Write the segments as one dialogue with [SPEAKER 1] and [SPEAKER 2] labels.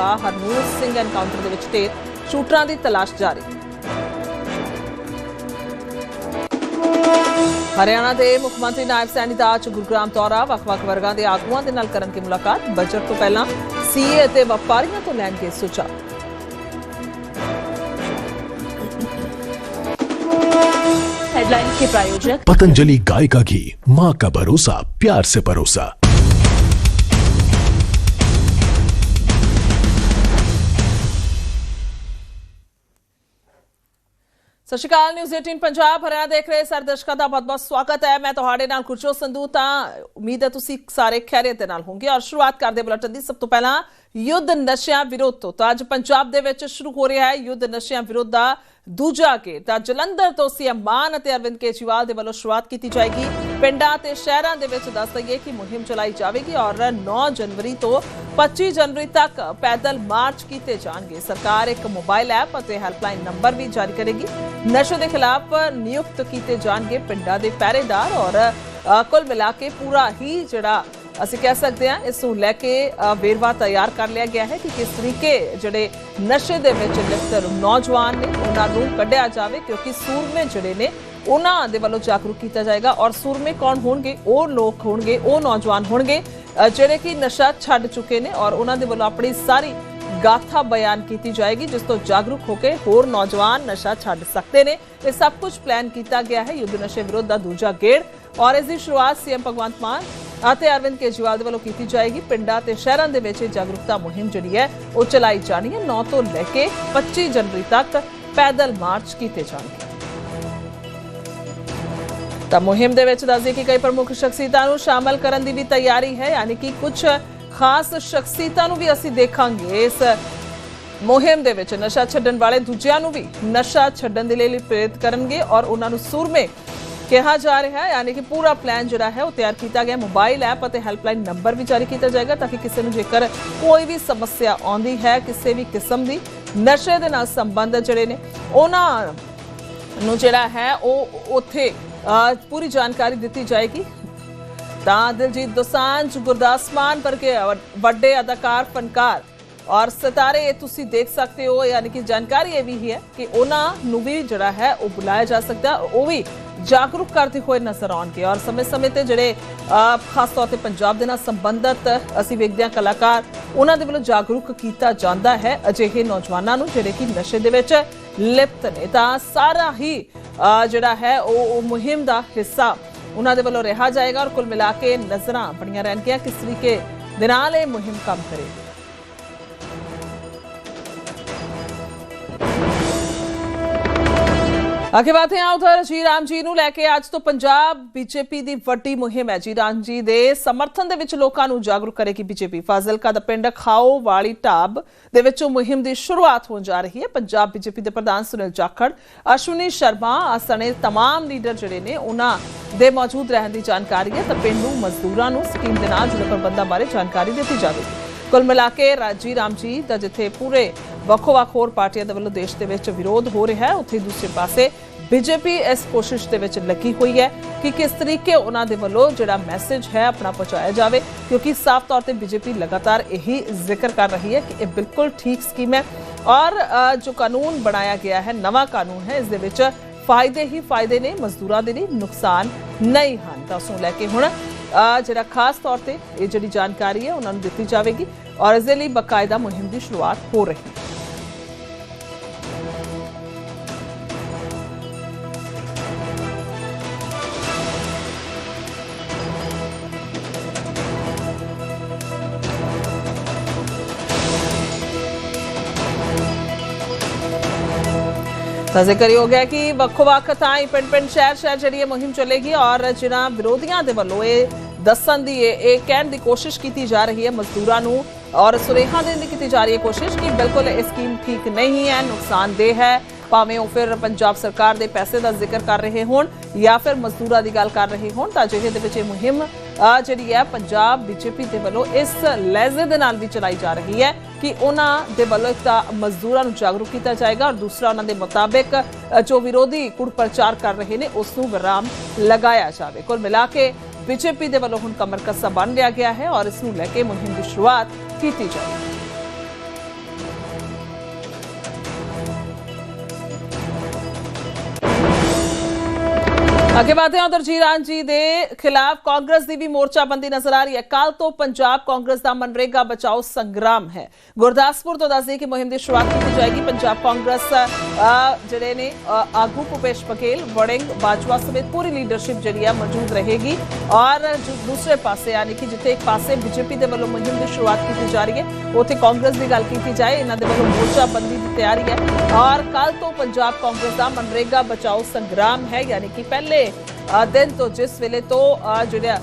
[SPEAKER 1] ਹਲਕਾ ਹਰਨੂਰ ਸਿੰਘ ਐਨਕਾਊਂਟਰ ਦੇ ਵਿੱਚ ਢੇਰ ਸ਼ੂਟਰਾਂ ਦੀ ਤਲਾਸ਼ ਜਾਰੀ ਹਰਿਆਣਾ ਦੇ ਮੁੱਖ ਮੰਤਰੀ ਨਾਇਬ ਸੈਣੀ ਦਾ ਅੱਜ ਗੁਰਗ੍ਰਾਮ ਦੌਰਾ ਵੱਖ-ਵੱਖ ਵਰਗਾਂ ਦੇ ਆਗੂਆਂ ਦੇ ਨਾਲ ਕਰਨਗੇ ਮੁਲਾਕਾਤ ਬਜਟ ਤੋਂ ਪਹਿਲਾਂ ਸੀਏ ਅਤੇ ਵਪਾਰੀਆਂ ਤੋਂ ਲੈਣਗੇ ਸੁਝਾਅ
[SPEAKER 2] हेडलाइन के प्रायोजक
[SPEAKER 3] पतंजलि गाय का घी माँ का भरोसा प्यार से परोसा
[SPEAKER 1] ਸਤਿ ਸ਼੍ਰੀ ਅਕਾਲ ਨਿਊਜ਼ 18 ਪੰਜਾਬ ਹਰਿਆਣਾ ਦੇਖ ਰਹੇ ਸਾਰੇ ਦਰਸ਼ਕਾਂ ਦਾ ਬਹੁਤ-ਬਹੁਤ ਸਵਾਗਤ ਹੈ। ਮੈਂ ਤੁਹਾਡੇ ਨਾਲ ਕੁਰਜੋ ਸੰਧੂ, ਤਾਂ ਉਮੀਦ ਹੈ ਤੁਸੀਂ ਸਾਰੇ ਖੈਰੀਅਤ ਦੇ ਨਾਲ ਹੋਵੋਗੇ ਔਰ ਸ਼ੁਰੂਆਤ ਕਰਦੇ ਬੁਲੇਟਿਨ ਦੀ। ਸਭ ਤੋਂ ਪਹਿਲਾਂ ਯੁੱਧ ਨਸ਼ਿਆਂ ਵਿਰੁੱਧ ਤੋਂ ਤਾਂ ਅੱਜ ਪੰਜਾਬ ਦੇ ਵਿੱਚ ਸ਼ੁਰੂ ਹੋ ਰਿਹਾ ਹੈ ਯੁੱਧ ਨਸ਼ਿਆਂ ਵਿਰੁੱਧ ਦਾ ਦੂਜਾ ਕੇ ਤਾਂ ਜਲੰਧਰ ਤੋਂ ਸੀਐਮ ਮਾਨ ਅਤੇ ਅਰਵਿੰਦ ਕੇਜਰੀਵਾਲ ਦੇ ਵੱਲੋਂ ਸ਼ੁਰੂਆਤ ਕੀਤੀ ਜਾਏਗੀ। ਪਿੰਡਾਂ ਤੇ ਸ਼ਹਿਰਾਂ ਦੇ ਵਿੱਚ ਦੱਸ ਦਈਏ ਕਿ ਮੁਹਿੰਮ ਚਲਾਈ ਜਾਵੇਗੀ ਔਰ 9 ਜਨਵਰੀ ਤੋਂ 25 ਜਨਵਰੀ ਤੱਕ ਪੈਦਲ ਮਾਰਚ ਕੀਤੇ ਜਾਣਗੇ। ਸਰਕਾਰ ਇੱਕ ਮੋਬਾਈਲ ਐਪ ਅਤੇ ਹੈਲਪਲਾਈਨ ਨੰਬਰ ਵੀ ਜਾਰੀ ਕਰੇਗੀ। ਨਸ਼ੇ ਦੇ ਖਿਲਾਫ ਨਿਯੁਕਤ ਕੀਤੇ ਜਾਣਗੇ ਪਿੰਡਾਂ ਦੇ ਪਹਿਰੇਦਾਰ ਔਰ ਅ, ਕੁੱਲ ਮਿਲਾ ਕੇ ਪੂਰਾ ਹੀ ਜਿਹੜਾ ਅਸੀਂ ਕਹਿ ਸਕਦੇ ਹਾਂ ਇਸ ਨੂੰ ਲੈ ਕੇ ਅ, ਵੇਰਵਾ ਤਿਆਰ ਕਰ ਲਿਆ ਗਿਆ ਹੈ ਕਿ ਕਿਸ ਤਰੀਕੇ ਜਿਹੜੇ ਨਸ਼ੇ ਦੇ ਵਿੱਚ ਲਿਪਤ ਨੌਜਵਾਨ ਨੇ ਉਹਨਾਂ ਨੂੰ ਕੱਢਿਆ ਜਾਵੇ ਕਿਉਂਕਿ ਸੂਰਮੇ ਜਿਹੜੇ ਨੇ ਉਹਨਾਂ ਦੇ ਵੱਲੋਂ ਜਾਗਰੂਕ ਕੀਤਾ ਜਾਏਗਾ ਔਰ ਸੂਰਮੇ ਕੌਣ ਹੋਣਗੇ ਉਹ ਲੋਕ ਹੋਣਗੇ ਉਹ ਨੌਜਵਾਨ ਹੋਣਗੇ ਅ, ਜਿਹੜੇ ਕਿ ਨਸ਼ਾ ਛੱਡ ਚੁੱਕੇ ਨੇ ਔਰ ਉਹਨਾਂ ਦੇ ਵੱਲੋਂ ਆਪਣੀ ਸਾਰੀ ਗਾਥਾ ਬਿਆਨ ਕੀਤੀ ਜਾਏਗੀ ਜਿਸ ਤੋਂ ਜਾਗਰੂਕ ਹੋ ਕੇ ਹੋਰ ਨੌਜਵਾਨ ਨਸ਼ਾ ਛੱਡ ਸਕਦੇ ਨੇ ਇਹ ਸਭ ਕੁਝ ਪਲਾਨ ਕੀਤਾ ਗਿਆ ਹੈ ਯੁੱਧ ਨਸ਼ੇ ਵਿਰੁੱਧ ਦਾ ਦੂਜਾ ਗੇੜ ਔਰ ਇਸ ਦੀ ਸ਼ੁਰੂਆਤ ਸੀਐਮ ਭਗਵੰਤ ਮਾਨ ਅਤੇ ਅਰਵਿੰਦ ਕੇਜਰੀਵਾਲ ਦੇ ਵੱਲੋਂ ਕੀਤੀ ਜਾਏਗੀ ਪਿੰਡਾਂ ਤੇ ਸ਼ਹਿਰਾਂ ਦੇ ਵਿੱਚ ਜਾਗਰੂਕਤਾ ਮੁਹਿੰਮ ਜਿਹੜੀ ਹੈ, ਉਹ ਚਲਾਈ ਜਾਣੀ ਹੈ। 9 ਤੋਂ ਲੈ ਕੇ 25 ਜਨਵਰੀ ਤੱਕ ਪੈਦਲ ਮਾਰਚ ਕੀਤੇ ਜਾਣਗੇ। ਤਾਂ ਮੁਹਿੰਮ ਦੇ ਵਿੱਚ ਦੱਸਦੇ ਕਿ ਕਈ ਪ੍ਰਮੁੱਖ ਸ਼ਖਸੀਅਤਾਂ ਨੂੰ ਸ਼ਾਮਲ ਕਰਨ ਦੀ ਵੀ ਤਿਆਰੀ ਹੈ, ਯਾਨੀ ਕਿ ਕੁਝ ਖਾਸ ਸ਼ਖਸੀਅਤਾਂ ਨੂੰ ਵੀ ਅਸੀਂ ਦੇਖਾਂਗੇ। ਇਸ ਮੁਹਿੰਮ ਦੇ ਵਿੱਚ ਨਸ਼ਾ ਛੱਡਣ ਵਾਲੇ ਦੂਜਿਆਂ ਨੂੰ ਵੀ ਨਸ਼ਾ ਛੱਡਣ ਦੇ ਲਈ ਪ੍ਰੇਰਿਤ ਕਰਨਗੇ ਔਰ ਉਹਨਾਂ ਨੂੰ ਸੂਰਮੇ ਕਿਹਾ ਜਾ ਰਿਹਾ ਹੈ, ਯਾਨੀ ਕਿ ਪੂਰਾ ਪਲਾਨ ਜਿਹੜਾ ਹੈ ਉਹ ਤਿਆਰ ਕੀਤਾ ਗਿਆ। ਮੋਬਾਈਲ ਐਪ ਅਤੇ ਹੈਲਪਲਾਈਨ ਨੰਬਰ ਵੀ ਜਾਰੀ ਕੀਤਾ ਜਾਏਗਾ ਤਾਂ ਕਿ ਕਿਸੇ ਨੂੰ ਜੇਕਰ ਕੋਈ ਵੀ ਸਮੱਸਿਆ ਆਉਂਦੀ ਹੈ, ਕਿਸੇ ਵੀ ਕਿਸਮ ਦੀ ਨਸ਼ੇ ਦੇ ਨਾਲ ਸੰਬੰਧ ਜਿਹੜੇ ਨੇ, ਉਹਨਾਂ ਨੂੰ ਜਿਹੜਾ ਹੈ ਉਹ ਉੱਥੇ ਪੂਰੀ ਜਾਣਕਾਰੀ ਦਿੱਤੀ ਜਾਏਗੀ। ਤਾਂ ਦਿਲਜੀਤ ਦੋਸਾਂਝ, ਗੁਰਦਾਸ ਮਾਨ ਵਰਗੇ ਵੱਡੇ ਅਦਾਕਾਰ, ਫਨਕਾਰ ਔਰ ਸਿਤਾਰੇ, ਇਹ ਤੁਸੀਂ ਦੇਖ ਸਕਦੇ ਹੋ, ਯਾਨੀ ਕਿ ਜਾਣਕਾਰੀ ਇਹ ਵੀ ਹੈ ਕਿ ਉਹਨਾਂ ਨੂੰ ਵੀ ਜਿਹੜਾ ਹੈ ਉਹ ਬੁਲਾਇਆ ਜਾ ਸਕਦਾ, ਉਹ ਵੀ ਜਾਗਰੂਕ ਕਰਦੇ ਹੋਏ ਨਜ਼ਰ ਆਉਣਗੇ ਔਰ ਸਮੇਂ-ਸਮੇਂ ਤੇ ਜਿਹੜੇ ਖਾਸ ਤੌਰ ਤੇ ਪੰਜਾਬ ਦੇ ਨਾਲ ਸੰਬੰਧਿਤ ਅਸੀਂ ਵੇਖਦੇ ਹਾਂ ਕਲਾਕਾਰ, ਉਹਨਾਂ ਦੇ ਵੱਲੋਂ ਜਾਗਰੂਕ ਕੀਤਾ ਜਾਂਦਾ ਹੈ। ਅਜਿਹੇ ਨੌਜਵਾਨਾਂ ਨੂੰ ਜਿਹੜੇ ਕਿ ਨਸ਼ੇ ਦੇ ਵਿੱਚ ਲਿਪਤ ਨੇ, ਤਾਂ ਸਾਰਾ ਹੀ ਜਿਹੜਾ ਹੈ ਉਹ ਮੁਹਿੰਮ ਦਾ ਹਿੱਸਾ ਉਹਨਾਂ ਦੇ ਵੱਲੋਂ ਰਿਹਾ ਜਾਏਗਾ ਔਰ ਕੁੱਲ ਮਿਲਾ ਕੇ ਨਜ਼ਰਾਂ ਬਣੀਆਂ ਰਹਿਣਗੀਆਂ। ਕਿਸ ਤਰੀਕੇ ਦੇ ਨਾਲ ਇਹ ਮੁਹਿੰਮ ਕੰਮ ਕਰੇਗੀ? ਅੱਗੇ ਬਾਤ ਹੈ ਉਧਰ ਜੀ ਰਾਮ ਜੀ ਨੂੰ ਲੈ ਕੇ ਅੱਜ ਤੋਂ ਪੰਜਾਬ ਬੀਜੇਪੀ ਦੀ ਵੱਡੀ ਮੁਹਿੰਮ ਹੈ ਜੀ ਰਾਮ ਜੀ ਦੇ ਸਮਰਥਨ ਦੇ ਵਿੱਚ ਲੋਕਾਂ ਨੂੰ ਜਾਗਰੂਕ ਕਰੇਗੀ ਬੀਜੇਪੀ ਫਾਜ਼ਿਲਕਾ ਦਾ ਪਿੰਡ ਖਾਓ ਵਾਲੀ ਢਾਬ ਦੇ ਵਿੱਚੋਂ ਮੁਹਿੰਮ ਦੀ ਸ਼ੁਰੂਆਤ ਹੋਣ ਜਾ ਰਹੀ ਹੈ ਪੰਜਾਬ ਬੀਜੇਪੀ ਦੇ ਪ੍ਰਧਾਨ ਸੁਨੀਲ ਜਾਖੜ ਅਸ਼ਵਨੀ ਸ਼ਰਮਾ ਆਸਣੇ तमाम ਲੀਡਰ ਜਿਹੜੇ ਨੇ ਉਹਨਾਂ ਦੇ ਮੌਜੂਦ ਰਹਿਣ ਦੀ ਜਾਣਕਾਰੀ ਹੈ ਤਾਂ ਪਿੰਡੂ ਮਜ਼ਦੂਰਾਂ ਨੂੰ ਸਕੀਮ ਦੇ ਨਾਲ ਜੁੜੇ ਪ੍ਰਬੰਧਾਂ ਬਾਰੇ ਜਾਣਕਾਰੀ ਦਿੱਤੀ ਜਾਵੇਗੀ ਕੁੱਲ ਮਿਲਾ ਕੇ ਰਾਜੀ ਰਾਮ ਜੀ ਦਾ ਜਿੱਥੇ ਪੂਰੇ ਵੱਖੋ-ਵੱਖ ਹੋਰ ਪਾਰਟੀਆਂ ਦੇ ਵੱਲੋਂ ਦੇਸ਼ ਦੇ ਵਿੱਚ ਵਿਰੋਧ ਹੋ ਰਿਹਾ ਹੈ। ਉੱਥੇ ਦੂਸਰੇ ਪਾਸੇ ਬੀਜੇਪੀ ਇਸ ਕੋਸ਼ਿਸ਼ ਦੇ ਵਿੱਚ ਲੱਗੀ ਹੋਈ ਹੈ ਕਿ ਕਿਸ ਤਰੀਕੇ ਉਹਨਾਂ ਦੇ ਵੱਲੋਂ ਜਿਹੜਾ ਮੈਸੇਜ ਹੈ ਆਪਣਾ ਪਹੁੰਚਾਇਆ ਜਾਵੇ ਕਿਉਂਕਿ ਸਾਫ਼ ਤੌਰ ਤੇ ਬੀਜੇਪੀ ਲਗਾਤਾਰ ਇਹੀ ਜ਼ਿਕਰ ਕਰ ਰਹੀ ਹੈ ਕਿ ਇਹ ਬਿਲਕੁਲ ਠੀਕ ਸਕੀਮ ਹੈ ਔਰ ਜੋ ਕਾਨੂੰਨ ਬਣਾਇਆ ਗਿਆ ਹੈ ਨਵਾਂ ਕਾਨੂੰਨ ਹੈ ਇਸ ਦੇ ਵਿੱਚ ਫਾਇਦੇ ਹੀ ਫਾਇਦੇ ਨੇ ਮਜ਼ਦੂਰਾਂ ਦੇ ਲਈ ਨੁਕਸਾਨ ਨਹੀਂ ਹਨ। ਤਾਂ ਉਸ ਨੂੰ ਲੈ ਕੇ ਹੁਣ ਅ, ਜਿਹੜਾ ਖਾਸ ਤੌਰ ਤੇ ਇਹ ਜਿਹੜੀ ਜਾਣਕਾਰੀ ਹੈ ਉਹਨਾਂ ਨੂੰ ਦਿੱਤੀ ਜਾਵੇਗੀ। ਔਰ ਇਸ ਦੇ ਲਈ ਬਕਾਇਦਾ ਮੁਹਿੰਮ ਦੀ ਸ਼ੁਰੂਆਤ ਹੋ ਰਹੀ ਹੈ। ਤਾਂ ਜ਼ਿਕਰ ਹੀ ਹੋ ਗਿਆ ਕਿ ਵੱਖੋ ਵੱਖ ਥਾਂ ਪਿੰਡ-ਪਿੰਡ, ਸ਼ਹਿਰ-ਸ਼ਹਿਰ ਜਿਹੜੀ ਇਹ ਮੁਹਿੰਮ ਚੱਲੇਗੀ ਔਰ ਜਿਨ੍ਹਾਂ ਵਿਰੋਧੀਆਂ ਦੇ ਵੱਲੋਂ ਇਹ ਦੱਸਣ ਦੀ ਇਹ ਕਹਿਣ ਦੀ ਕੋਸ਼ਿਸ਼ ਕੀਤੀ ਜਾ ਰਹੀ ਹੈ ਮਜ਼ਦੂਰਾਂ ਨੂੰ ਔਰ ਸੁਨੇਹਾ ਦੇਣ ਦੀ ਕੀਤੀ ਜਾ ਰਹੀ ਹੈ ਕੋਸ਼ਿਸ਼ ਕਿ ਬਿਲਕੁਲ ਇਹ ਸਕੀਮ ਠੀਕ ਨਹੀਂ ਹੈ ਨੁਕਸਾਨਦੇਹ ਹੈ ਭਾਵੇਂ ਉਹ ਫਿਰ ਪੰਜਾਬ ਸਰਕਾਰ ਦੇ ਪੈਸੇ ਦਾ ਜ਼ਿਕਰ ਕਰ ਰਹੇ ਹੋਣ ਜਾਂ ਫਿਰ ਮਜ਼ਦੂਰਾਂ ਦੀ ਗੱਲ ਕਰ ਰਹੇ ਹੋਣ ਤਾਂ ਜਿਹੇ ਵਿੱਚ ਇਹ ਮੁਹਿੰਮ ਜਿਹੜੀ ਹੈ ਪੰਜਾਬ ਬੀਜੇਪੀ ਦੇ ਵੱਲੋਂ ਇਸ ਲਹਿਜ਼ੇ ਦੇ ਨਾਲ ਵੀ ਚਲਾਈ ਜਾ ਰਹੀ ਹੈ ਕਿ ਉਹਨਾਂ ਦੇ ਵੱਲੋਂ ਇੱਕ ਤਾਂ ਮਜ਼ਦੂਰਾਂ ਨੂੰ ਜਾਗਰੂਕ ਕੀਤਾ ਜਾਏਗਾ ਔਰ ਦੂਸਰਾ ਉਹਨਾਂ ਦੇ ਮੁਤਾਬਿਕ ਜੋ ਵਿਰੋਧੀ ਕੁੜ ਪ੍ਰਚਾਰ ਕਰ ਰਹੇ ਨੇ ਉਸ ਨੂੰ ਵਿਰਾਮ ਲਗਾਇਆ ਜਾਵੇ ਕੁੱਲ ਮਿਲਾ ਕੇ ਬੀਜੇਪੀ ਦੇ ਵੱਲੋਂ ਹੁਣ ਕਮਰ ਕੱਸਾ ਬਣ ਲਿਆ ਗਿਆ ਹੈ ਔਰ ਇਸ ਨੂੰ ਲੈ ਕੇ ਮੁਹਿੰਮ ਦੀ ਸ਼ੁਰੂਆਤ ਕੀਤੀ ਜਾਵੇਗੀ ਅੱਗੇ ਵਧਦੇ ਹਾਂ ਉਧਰ ਜੀਰਾਨ ਜੀ ਦੇ ਖਿਲਾਫ ਕਾਂਗਰਸ ਦੀ ਵੀ ਮੋਰਚਾਬੰਦੀ ਨਜ਼ਰ ਆ ਰਹੀ ਹੈ। ਕੱਲ ਤੋਂ ਪੰਜਾਬ ਕਾਂਗਰਸ ਦਾ ਮਨਰੇਗਾ ਬਚਾਓ ਸੰਗਰਾਮ ਹੈ। ਗੁਰਦਾਸਪੁਰ ਤੋਂ ਦੱਸਦੇ ਕਿ ਮੁਹਿੰਮ ਦੀ ਸ਼ੁਰੂਆਤ ਕੀਤੀ ਜਾਏਗੀ। ਪੰਜਾਬ ਕਾਂਗਰਸ ਜਿਹੜੇ ਨੇ ਆਗੂ ਭੁਪੇਸ਼ ਬਘੇਲ, ਵੜਿੰਗ, ਬਾਜਵਾ ਸਮੇਤ ਪੂਰੀ ਲੀਡਰਸ਼ਿਪ ਜਿਹੜੀ ਹੈ ਮੌਜੂਦ ਰਹੇਗੀ। ਔਰ ਦੂਸਰੇ ਪਾਸੇ ਯਾਨੀ ਕਿ ਜਿੱਥੇ ਇੱਕ ਪਾਸੇ ਬੀਜੇਪੀ ਦੇ ਵੱਲੋਂ ਮੁਹਿੰਮ ਦੀ ਸ਼ੁਰੂਆਤ ਕੀਤੀ ਜਾ ਰਹੀ ਹੈ ਉੱਥੇ ਕਾਂਗਰਸ ਦੀ ਗੱਲ ਕੀਤੀ ਜਾਏ, ਇਹਨਾਂ ਦੇ ਵੱਲੋਂ ਮੋਰਚਾਬੰਦੀ ਦੀ ਤਿਆਰੀ ਹੈ। ਔਰ ਕੱਲ ਤੋਂ ਪੰਜਾਬ ਕਾਂਗਰਸ ਦਾ ਮਨਰੇਗਾ ਬਚਾਓ ਸੰਗਰਾਮ ਹੈ, ਯਾਨੀ ਕਿ ਪਹਿਲੇ ਦਿਨ ਤੋਂ ਜਿਸ ਵੇਲੇ ਤੋਂ ਜਿਹੜਾ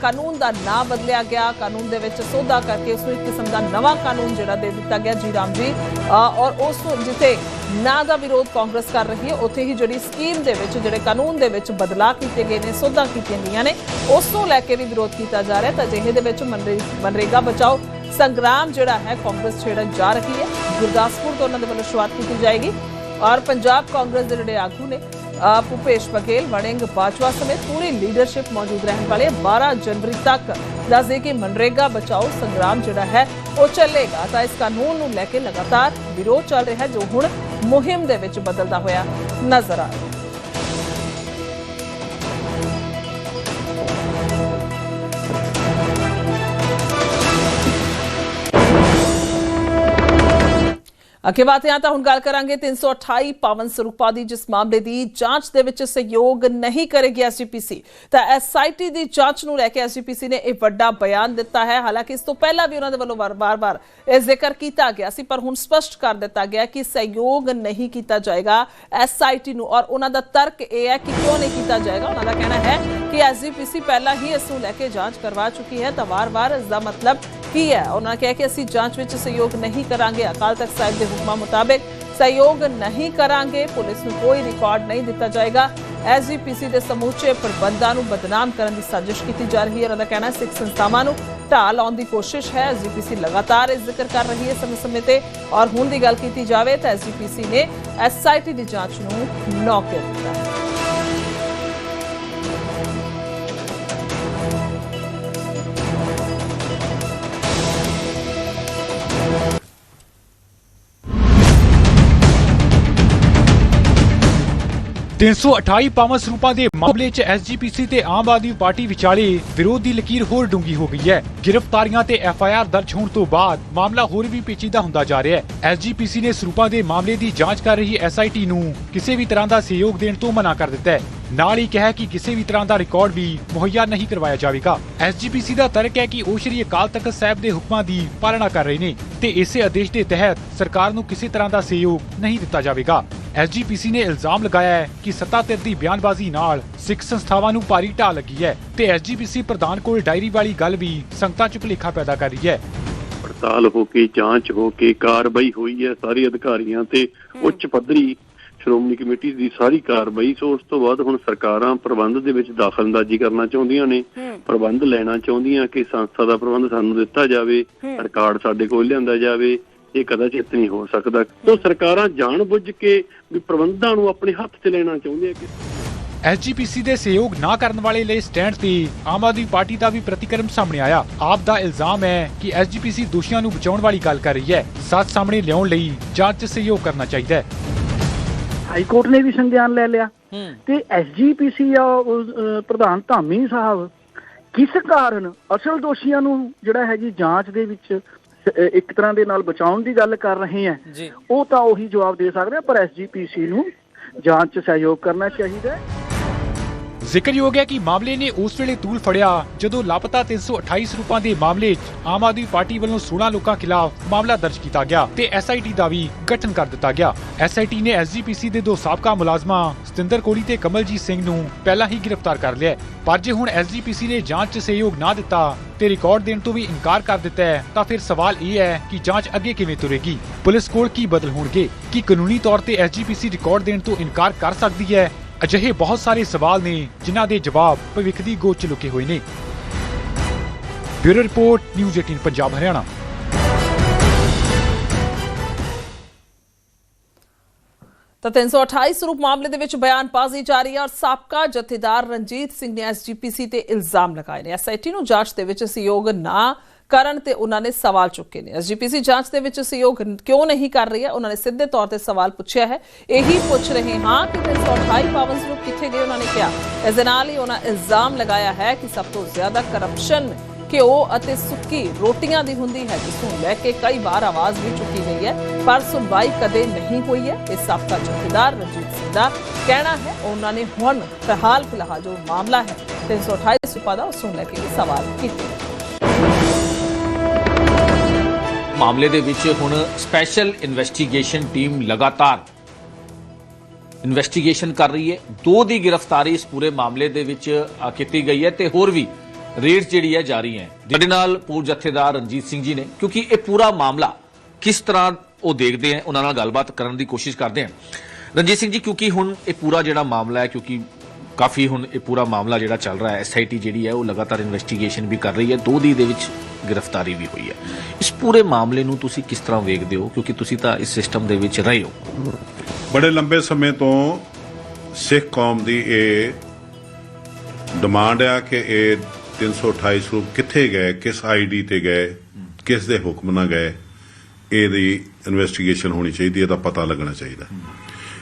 [SPEAKER 1] ਕਾਨੂੰਨ ਦਾ ਨਾਂ ਬਦਲਿਆ ਗਿਆ, ਕਾਨੂੰਨ ਦੇ ਵਿੱਚ ਸੋਧਾ ਕਰਕੇ ਉਸ ਨੂੰ ਇੱਕ ਕਿਸਮ ਦਾ ਨਵਾਂ ਕਾਨੂੰਨ ਜਿਹੜਾ ਦੇ ਦਿੱਤਾ ਗਿਆ, ਜੀ ਰਾਮ ਜੀ। ਔਰ ਉਸ ਜਿੱਥੇ ਨਾਂ ਦਾ ਵਿਰੋਧ ਕਾਂਗਰਸ ਕਰ ਰਹੀ ਹੈ, ਉੱਥੇ ਹੀ ਜਿਹੜੀ ਸਕੀਮ ਦੇ ਵਿੱਚ, ਜਿਹੜੇ ਕਾਨੂੰਨ ਦੇ ਵਿੱਚ ਬਦਲਾਅ ਕੀਤੇ ਗਏ ਨੇ, ਸੋਧਾਂ ਕੀਤੀਆਂ ਗਈਆਂ ਨੇ, ਉਸ ਨੂੰ ਲੈ ਕੇ ਵੀ ਵਿਰੋਧ ਕੀਤਾ ਜਾ ਰਿਹਾ ਤਾਂ ਅਜਿਹੇ ਦੇ ਵਿੱਚ ਮਨਰੇ- ਮਨਰੇਗਾ ਬਚਾਓ ਸੰਗਰਾਮ ਜਿਹੜਾ ਹੈ ਕਾਂਗਰਸ ਛੇੜਨ ਜਾ ਰਹੀ ਹੈ। ਗੁਰਦਾਸਪੁਰ ਤੋਂ ਉਹਨਾਂ ਦੇ ਵੱਲੋਂ ਸ਼ੁਰੂਆਤ ਕੀਤੀ ਜਾਏਗੀ। ਔਰ ਪੰਜਾਬ ਕਾਂਗਰਸ ਦੇ ਜਿਹੜੇ ਆਗੂ ਨੇ ਅ, ਭੁਪੇਸ਼ ਬਘੇਲ ਵੜਿੰਗ ਬਾਜਵਾ ਸਮੇਤ ਪੂਰੀ ਲੀਡਰਸ਼ਿਪ ਮੌਜੂਦ ਰਹਿਣ ਵਾਲੇ 12 ਜਨਵਰੀ ਤੱਕ ਦੱਸਦੇ ਕਿ ਮਨਰੇਗਾ ਬਚਾਓ ਸੰਗਰਾਮ ਜਿਹੜਾ ਹੈ ਉਹ ਚੱਲੇਗਾ। ਤਾਂ ਇਸ ਕਾਨੂੰਨ ਨੂੰ ਲੈ ਕੇ ਲਗਾਤਾਰ ਵਿਰੋਧ ਚੱਲ ਰਿਹਾ ਜੋ ਹੁਣ ਮੁਹਿੰਮ ਦੇ ਵਿੱਚ ਬਦਲਦਾ ਹੋਇਆ ਨਜ਼ਰ ਆ ਰਿਹਾ ਅੱਗੇ ਬਾਤ ਹੈ ਤਾਂ ਹੁਣ ਗੱਲ ਕਰਾਂਗੇ 328 ਪਾਵਨ ਸਰੂਪਾ ਦੀ, ਜਿਸ ਮਾਮਲੇ ਦੀ ਜਾਂਚ ਦੇ ਵਿੱਚ ਸਹਿਯੋਗ ਨਹੀਂ ਕਰੇਗੀ ਐਸਜੀਪੀਸੀ ਤਾਂ ਐਸਆਈਟੀ ਦੀ ਜਾਂਚ ਨੂੰ ਲੈ ਕੇ ਐਸਜੀਪੀਸੀ ਨੇ ਇਹ ਵੱਡਾ ਬਿਆਨ ਦਿੱਤਾ ਹੈ। ਹਾਲਾਂਕਿ ਇਸ ਤੋਂ ਪਹਿਲਾਂ ਵੀ ਉਹਨਾਂ ਦੇ ਵੱਲੋਂ ਵਾਰ-ਵਾਰ ਇਹ ਜ਼ਿਕਰ ਕੀਤਾ ਗਿਆ ਸੀ, ਪਰ ਹੁਣ ਸਪਸ਼ਟ ਕਰ ਦਿੱਤਾ ਗਿਆ ਕਿ ਸਹਿਯੋਗ ਨਹੀਂ ਕੀਤਾ ਜਾਏਗਾ ਐਸਆਈਟੀ ਨੂੰ ਔਰ ਉਹਨਾਂ ਦਾ ਤਰਕ ਇਹ ਹੈ ਕਿ ਕਿਉਂ ਨਹੀਂ ਕੀਤਾ ਜਾਏਗਾ। ਉਹਨਾਂ ਦਾ ਕਹਿਣਾ ਹੈ ਕਿ ਐਸਜੀਪੀਸੀ ਪਹਿਲਾਂ ਹੀ ਇਸ ਨੂੰ ਲੈ ਕੇ ਜਾਂਚ ਕਰਵਾ ਚੁੱਕੀ ਹੈ। ਤਾਂ ਵਾਰ-ਵਾਰ ਇਸ ਦਾ ਮਤਲਬ ਕੀ ਹੈ? ਉਹਨਾਂ ਨੇ ਕਿਹਾ ਕਿ ਅਸੀਂ ਜਾਂਚ ਵਿੱਚ ਸਹਿਯੋਗ ਨਹੀਂ ਕਰਾਂਗੇ। ਅਕਾਲ ਤਖਤ ਸਾਹਿਬ ਦੇ ਹੁਕਮਾਂ ਮੁਤਾਬਕ ਸਹਿਯੋਗ ਨਹੀਂ ਕਰਾਂਗੇ, ਪੁਲਿਸ ਨੂੰ ਕੋਈ ਰਿਕਾਰਡ ਨਹੀਂ ਦਿੱਤਾ ਜਾਏਗਾ। ਐਸਜੀਪੀਸੀ ਦੇ ਸਮੂਚੇ ਪ੍ਰਬੰਧਾਂ ਨੂੰ ਬਦਨਾਮ ਕਰਨ ਦੀ ਸਾਜ਼ਿਸ਼ ਕੀਤੀ ਜਾ ਰਹੀ ਹੈ। ਉਹਨਾਂ ਦਾ ਕਹਿਣਾ ਸਿੱਖ ਸੰਸਥਾਵਾਂ ਨੂੰ ਢਾਹ ਲਾਉਣ ਦੀ ਕੋਸ਼ਿਸ਼ ਹੈ। ਐਸਜੀਪੀਸੀ ਲਗਾਤਾਰ ਇਸ ਜ਼ਿਕਰ ਕਰ ਰਹੀ ਹੈ ਸਮੇਂ ਸਮੇਂ ਤੇ ਔਰ ਹੁਣ ਦੀ ਗੱਲ ਕੀਤੀ ਜਾਵੇ ਤਾਂ ਐਸਜੀਪੀਸੀ ਨੇ ਐਸਆਈਟੀ ਦੀ ਜਾਂਚ ਨੂੰ ਨੌ ਦਿੱਤਾ
[SPEAKER 4] 328 ਪਾਵਨ ਸਰੂਪਾਂ ਦੇ ਮਾਮਲੇ 'ਚ ਐਸਜੀਪੀਸੀ ਤੇ ਆਮ ਆਦਮੀ ਪਾਰਟੀ ਵਿਚਾਲੇ ਵਿਰੋਧ ਦੀ ਲਕੀਰ ਹੋਰ ਡੂੰਗੀ ਹੋ ਗਈ ਹੈ। ਗ੍ਰਿਫਤਾਰੀਆਂ ਤੇ ਐਫਆਈਆਰ ਦਰਜ ਹੋਣ ਤੋਂ ਬਾਅਦ ਮਾਮਲਾ ਹੋਰ ਵੀ ਪੇਚੀਦਾ ਹੁੰਦਾ ਜਾ ਰਿਹਾ ਹੈ। ਐਸਜੀਪੀਸੀ ਨੇ ਸਰੂਪਾਂ ਦੇ ਮਾਮਲੇ ਦੀ ਜਾਂਚ ਕਰ ਰਹੀ ਐਸਆਈਟੀ ਨੂੰ ਕਿਸੇ ਵੀ ਤਰ੍ਹਾਂ ਦਾ ਸਹਿਯੋਗ ਦੇਣ ਤੋਂ ਮਨਾ ਕਰ ਦਿੱਤਾ ਹੈ। ਨਾਲ ਹੀ ਕਿਹਾ ਕਿ ਕਿਸੇ ਵੀ ਤਰ੍ਹਾਂ ਦਾ ਰਿਕਾਰਡ ਵੀ ਮੁਹੱਈਆ ਨਹੀਂ ਕਰਵਾਇਆ ਜਾਵੇਗਾ। ਐਸਜੀਪੀਸੀ ਦਾ ਤਰਕ ਹੈ ਕਿ ਉਹ ਸ਼੍ਰੀ ਅਕਾਲ ਤਖਤ ਸਾਹਿਬ ਦੇ ਹੁਕਮਾਂ ਦੀ ਪਾਲਣਾ ਕਰ ਰਹੇ ਨੇ ਤੇ ਇਸੇ ਆਦੇਸ਼ ਦੇ ਤਹਿਤ ਸਰਕਾਰ ਨੂੰ ਕਿਸੇ ਤਰ੍ਹਾਂ ਦਾ ਸਹਿਯੋਗ ਨਹੀਂ ਦਿੱਤਾ ਜਾਵੇਗਾ। ਐਸਜੀਪੀਸੀ ਨੇ ਇਲਜ਼ਾਮ ਲਗਾਇਆ ਹੈ ਕਿ ਸੱਤਾ ਧਿਰ ਦੀ ਬਿਆਨਬਾਜ਼ੀ ਨਾਲ ਸਿੱਖ ਸੰਸਥਾਵਾਂ ਨੂੰ ਭਾਰੀ ਢਾਹ ਲੱਗੀ ਹੈ ਤੇ ਐਸਜੀਪੀਸੀ ਪ੍ਰਧਾਨ ਕੋਲ ਡਾਇਰੀ ਵਾਲੀ ਗੱਲ ਵੀ ਸੰਗਤਾਂ 'ਚ ਭੁਲੇਖਾ ਪੈਦਾ ਕਰ ਰਹੀ ਹੈ।
[SPEAKER 5] ਪੜਤਾਲ ਹੋ ਕੇ ਜਾਂਚ ਹੋ ਕੇ ਕਾਰਵਾਈ ਹੋਈ ਹੈ ਸਾਰੇ ਅਧਿਕਾਰੀਆਂ ਤੇ ਉੱਚ ਪੱਧਰੀ ਸ਼੍ਰੋਮਣੀ ਕਮੇਟੀ ਦੀ ਸਾਰੀ ਕਾਰਵਾਈ। ਸੋ ਉਸ ਤੋਂ ਬਾਅਦ ਹੁਣ ਸਰਕਾਰਾਂ ਪ੍ਰਬੰਧ ਦੇ ਵਿੱਚ ਦਖਲਅੰਦਾਜ਼ੀ ਕਰਨਾ ਚਾਹੁੰਦੀਆਂ ਨੇ। ਪ੍ਰਬੰਧ ਲੈਣਾ ਚਾਹੁੰਦੀਆਂ ਕਿ ਸੰਸਥਾ ਦਾ ਪ੍ਰਬੰਧ ਸਾਨੂੰ ਦਿੱਤਾ ਜਾਵੇ ਰਿਕਾਰਡ ਸਾਡੇ ਕੋਲ ਲਿਆਂਦਾ ਜਾਵੇ। ਇਹ ਕਦਾਚਿਤ ਨਹੀਂ ਹੋ ਸਕਦਾ। ਤੋਂ ਸਰਕਾਰਾਂ ਜਾਣਬੁੱਝ ਕੇ ਵੀ ਪ੍ਰਬੰਧਾਂ ਨੂੰ ਆਪਣੇ ਹੱਥ 'ਚ ਲੈਣਾ ਚਾਹੁੰਦੀਆਂ ਕਿ
[SPEAKER 4] ਐਸਜੀਪੀਸੀ ਦੇ ਸਹਿਯੋਗ ਨਾ ਕਰਨ ਵਾਲੇ ਲਈ ਸਟੈਂਡ ਤੇ ਆਮ ਆਦਮੀ ਪਾਰਟੀ ਦਾ ਵੀ ਪ੍ਰਤੀਕਰਮ ਸਾਹਮਣੇ ਆਇਆ। ਆਪ ਦਾ ਇਲਜ਼ਾਮ ਹੈ ਕਿ ਐਸਜੀਪੀਸੀ ਦੋਸ਼ੀਆਂ ਨੂੰ ਬਚਾਉਣ ਵਾਲੀ ਗੱਲ ਕਰ ਰਹੀ ਹੈ। ਸੱਚ ਸਾਹਮਣੇ ਲਿਆਉਣ ਲਈ ਜਾਂਚ 'ਚ ਸਹਿਯੋਗ ਕਰਨਾ ਚਾਹੀਦਾ ਹੈ।
[SPEAKER 6] ਹਾਈ ਕੋਰਟ ਨੇ ਵੀ ਸੰਗਿਆਨ ਲੈ ਲਿਆ। ਤੇ ਐਸਜੀਪੀਸੀ ਆ ਪ੍ਰਧਾਨ ਧਾਮੀ ਸਾਹਿਬ ਕਿਸ ਕਾਰਨ ਅਸਲ ਦੋਸ਼ੀਆਂ ਨੂੰ ਜਿਹੜਾ ਹੈ ਜੀ ਜਾਂਚ ਦੇ ਵਿੱਚ ਇੱਕ ਤਰ੍ਹਾਂ ਦੇ ਨਾਲ ਬਚਾਉਣ ਦੀ ਗੱਲ ਕਰ ਰਹੇ ਆ ਉਹ ਤਾਂ ਉਹੀ ਜਵਾਬ ਦੇ ਸਕਦੇ ਆ ਪਰ ਐਸਜੀਪੀਸੀ ਨੂੰ ਜਾਂਚ 'ਚ ਸਹਿਯੋਗ ਕਰਨਾ ਚਾਹੀਦਾ ਹੈ।
[SPEAKER 4] ਜ਼ਿਕਰਯੋਗ ਹੈ ਕਿ ਮਾਮਲੇ ਨੇ ਉਸ ਵੇਲੇ ਤੂਲ ਫੜਿਆ, ਜਦੋਂ ਲਾਪਤਾ 328 ਸਰੂਪਾਂ ਦੇ ਮਾਮਲੇ 'ਚ ਆਮ ਆਦਮੀ ਪਾਰਟੀ ਵੱਲੋਂ 16 ਲੋਕਾਂ ਖਿਲਾਫ ਮਾਮਲਾ ਦਰਜ ਕੀਤਾ ਗਿਆ ਤੇ ਐਸਆਈਟੀ ਦਾ ਵੀ ਗਠਨ ਕਰ ਦਿੱਤਾ ਗਿਆ। ਐਸਆਈਟੀ ਨੇ ਐਸਜੀਪੀਸੀ ਦੇ ਦੋ ਸਾਬਕਾ ਮੁਲਾਜ਼ਮਾਂ, ਸਤਿੰਦਰ ਕੋਲੀ ਤੇ ਕਮਲਜੀਤ ਸਿੰਘ ਨੂੰ ਪਹਿਲਾਂ ਹੀ ਗ੍ਰਿਫਤਾਰ ਕਰ ਲਿਆ ਪਰ ਜੇ ਹੁਣ ਐਸਜੀਪੀਸੀ ਨੇ ਜਾਂਚ 'ਚ ਸਹਿਯੋਗ ਨਾ ਦਿੱਤਾ ਤੇ ਰਿਕਾਰਡ ਦੇਣ ਤੋਂ ਵੀ ਇਨਕਾਰ ਕਰ ਦਿੱਤਾ ਹੈ, ਤਾਂ ਫਿਰ ਸਵਾਲ ਇਹ ਹੈ ਕਿ ਜਾਂਚ ਅੱਗੇ ਕਿਵੇਂ ਤੁਰੇਗੀ? ਪੁਲਿਸ ਕੋਲ ਕੀ ਬਦਲ ਹੋਣਗੇ? ਕੀ ਕਾਨੂੰਨੀ ਤੌਰ ਤੇ ਐਸਜੀਪੀਸੀ ਰਿਕਾਰਡ ਦੇਣ ਤੋਂ ਇਨਕਾਰ ਕਰ ਸਕਦੀ ਹੈ? ਅਜਿਹੇ ਬਹੁਤ ਸਾਰੇ ਸਵਾਲ ਨੇ ਜਿਨ੍ਹਾਂ ਦੇ ਜਵਾਬ ਭਵਿੱਖ ਦੀ ਗੋਚ 'ਚ ਲੁਕੇ ਹੋਏ ਨੇ। Bureau report, news 18 Punjab, Haryana.
[SPEAKER 1] ਤਾਂ 328 ਸਰੂਪ ਮਾਮਲੇ ਦੇ ਵਿੱਚ ਬਿਆਨਬਾਜ਼ੀ ਜਾਰੀ ਹੈ ਔਰ ਸਾਬਕਾ ਜਥੇਦਾਰ ਰਣਜੀਤ ਸਿੰਘ ਨੇ ਐਸਜੀਪੀਸੀ ਤੇ ਇਲਜ਼ਾਮ ਲਗਾਏ ਨੇ। ਐਸਆਈਟੀ ਨੂੰ ਜਾਂਚ ਦੇ ਵਿੱਚ ਸਹਿਯੋਗ ਨਾ ਕਰਨ ਤੇ ਉਹਨਾਂ ਨੇ ਸਵਾਲ ਚੁੱਕੇ ਨੇ। ਐਸਜੀਪੀਸੀ ਜਾਂਚ ਦੇ ਵਿੱਚ ਸਹਿਯੋਗ ਕਿਉਂ ਨਹੀਂ ਕਰ ਰਹੀ ਹੈ? ਉਹਨਾਂ ਨੇ ਸਿੱਧੇ ਤੌਰ ਤੇ ਸਵਾਲ ਪੁੱਛਿਆ ਹੈ। ਇਹੀ ਪੁੱਛ ਰਹੇ ਹਾਂ ਕਿ 328 ਪਾਵਨ ਸਰੂਪ ਕਿੱਥੇ ਗਏ, ਉਹਨਾਂ ਨੇ ਕਿਹਾ। ਇਸ ਦੇ ਨਾਲ ਹੀ ਉਹਨਾਂ ਇਲਜ਼ਾਮ ਲਗਾਇਆ ਹੈ ਕਿ ਸਭ ਤੋਂ ਜ਼ਿਆਦਾ ਕਰਪਸ਼ਨ ਘਿਓ ਅਤੇ ਸੁੱਕੀ ਰੋਟੀਆਂ ਦੀ ਹੁੰਦੀ ਹੈ, ਜਿਸ ਨੂੰ ਲੈ ਕੇ ਕਈ ਵਾਰ ਆਵਾਜ਼ ਵੀ ਚੁੱਕੀ ਗਈ ਹੈ। ਪਰ ਸੁਣਵਾਈ ਕਦੇ ਨਹੀਂ ਹੋਈ ਹੈ। ਇਸ ਸਾਬਕਾ ਜਥੇਦਾਰ ਰਣਜੀਤ ਸਿੰਘ ਦਾ ਕਹਿਣਾ ਹੈ। ਉਹਨਾਂ ਨੇ ਹੁਣ ਫਿਲਹਾਲ ਫਿਲਹਾਲ ਜੋ ਮਾਮਲਾ ਹੈ 328 ਸੁਪਾ ਦਾ ਉਸ ਨੂੰ ਲੈ ਕੇ ਸਵਾਲ ਕੀਤੇ।
[SPEAKER 7] ਮਾਮਲੇ ਦੇ ਵਿੱਚ ਹੁਣ ਸਪੈਸ਼ਲ ਇਨਵੈਸਟੀਗੇਸ਼ਨ ਟੀਮ ਲਗਾਤਾਰ ਇਨਵੈਸਟੀਗੇਸ਼ਨ ਕਰ ਰਹੀ ਹੈ। ਦੋ ਦੀ ਗ੍ਰਿਫਤਾਰੀ ਇਸ ਪੂਰੇ ਮਾਮਲੇ ਦੇ ਵਿੱਚ ਕੀਤੀ ਗਈ ਹੈ ਤੇ ਹੋਰ ਵੀ ਰੇਡ ਜਿਹੜੀ ਹੈ ਜਾਰੀ ਹੈ। ਸਾਡੇ ਨਾਲ ਪੂਰ ਜਥੇਦਾਰ ਰਣਜੀਤ ਸਿੰਘ ਜੀ ਨੇ, ਕਿਉਂਕਿ ਇਹ ਪੂਰਾ ਮਾਮਲਾ ਕਿਸ ਤਰ੍ਹਾਂ ਉਹ ਦੇਖਦੇ ਆ ਉਹਨਾਂ ਨਾਲ ਗੱਲਬਾਤ ਕਰਨ ਦੀ ਕੋਸ਼ਿਸ਼ ਕਰਦੇ ਆ ਰਣਜੀਤ ਸਿੰਘ ਜੀ, ਕਿਉਂਕਿ ਹੁਣ ਇਹ ਪੂਰਾ ਜਿਹੜਾ ਮਾਮਲਾ ਹੈ, ਕਿਉਂਕਿ ਕਾਫੀ ਹੁਣ ਇਹ ਪੂਰਾ ਮਾਮਲਾ ਜਿਹੜਾ ਚੱਲ ਰਿਹਾ ਹੈ ਐਸਆਈਟੀ ਜਿਹੜੀ ਹੈ, ਉਹ ਲਗਾਤਾਰ ਇਨਵੈਸਟੀਗੇਸ਼ਨ ਵੀ ਕਰ ਰਹੀ ਹੈ। ਦੋ ਦੀ ਦੇ ਵਿੱਚ ਗ੍ਰਿਫਤਾਰੀ ਵੀ ਹੋਈ ਹੈ। ਇਸ ਪੂਰੇ ਮਾਮਲੇ ਨੂੰ ਤੁਸੀਂ ਕਿਸ ਤਰ੍ਹਾਂ ਵੇਖਦੇ ਹੋ? ਕਿਉਂਕਿ ਤੁਸੀਂ ਤਾਂ ਇਸ ਸਿਸਟਮ ਦੇ ਵਿੱਚ ਰਹੇ ਹੋ।
[SPEAKER 8] ਬੜੇ ਲੰਬੇ ਸਮੇਂ ਤੋਂ ਸਿੱਖ ਕੌਮ ਦੀ ਇਹ ਡਿਮਾਂਡ ਆ ਕਿ ਇਹ 328 ਸਰੂਪ ਕਿੱਥੇ ਗਏ, ਕਿਸ ਆਈਡੀ ਤੇ ਗਏ, ਕਿਸ ਦੇ ਹੁਕਮ ਨਾਲ ਗਏ, ਇਹਦੀ ਇਨਵੈਸਟੀਗੇਸ਼ਨ ਹੋਣੀ ਚਾਹੀਦੀ ਇਹਦਾ ਪਤਾ ਲੱਗਣਾ ਚਾਹੀਦਾ।